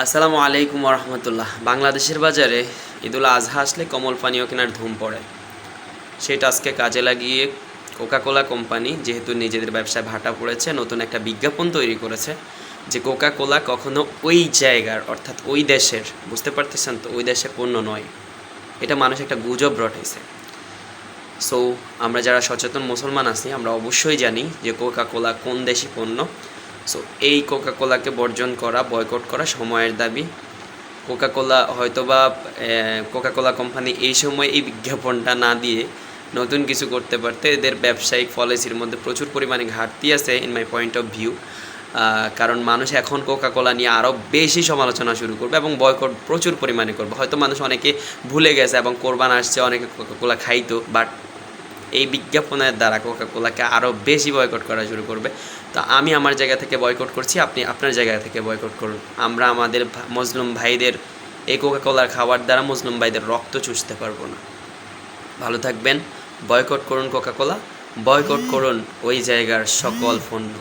আসসালামু আলাইকুম রহমতুল্লাহ বাংলাদেশের বাজারে ঈদুল আজহা আসলে কমল পানীয় কেনার ধুম পড়ে। সেটা আজকে কাজে লাগিয়ে কোকাকোলা কোম্পানি যেহেতু নিজেদের ব্যবসায় ভাটা পড়েছে, নতুন একটা বিজ্ঞাপন তৈরি করেছে যে কোকাকোলা কখনো ওই জায়গার, অর্থাৎ ওই দেশের, বুঝতে পারতেছেন তো, ওই দেশের পণ্য নয়। এটা মানুষ একটা গুজব রটাইছে। সো আমরা যারা সচেতন মুসলমান আছি, আমরা অবশ্যই জানি যে কোকা কোলা কোন দেশি পণ্য সো এই কোকা কোলাকে বর্জন করা বয়কট করা সময়ের দাবি। কোকা কোলা হয়তোবা কোকা কোলা কোম্পানি এই সময় এই বিজ্ঞাপনটা না দিয়ে নতুন কিছু করতে পারতে। এদের ব্যবসায়িক পলিসির মধ্যে প্রচুর পরিমাণে ঘাটতি আছে in my point of view কারণ মানুষ এখন কোকা কোলা নিয়ে আরও বেশি সমালোচনা শুরু করবে এবং বয়কট প্রচুর পরিমাণে করবে। হয়তো মানুষ অনেকে ভুলে গেছে এবং কোরবান আসছে, অনেকে কোকা কোলা খাইতো বাট এই বিজ্ঞাপনের দ্বারা কোকা কোলাকে আরও বেশি বয়কট করা শুরু করবে। তো আমি আমার জায়গা থেকে বয়কট করছি, আপনি আপনার জায়গা থেকে বয়কট করুন। আমরা আমাদের মজলুম ভাইদের এই কোকা কোলার খাওয়ার দ্বারা মুসলিম ভাইদের রক্ত চুষতে পারব না। ভালো থাকবেন বয়কট করুন কোকা কোলা বয়কট করুন ওই জায়গার সকল পণ্য।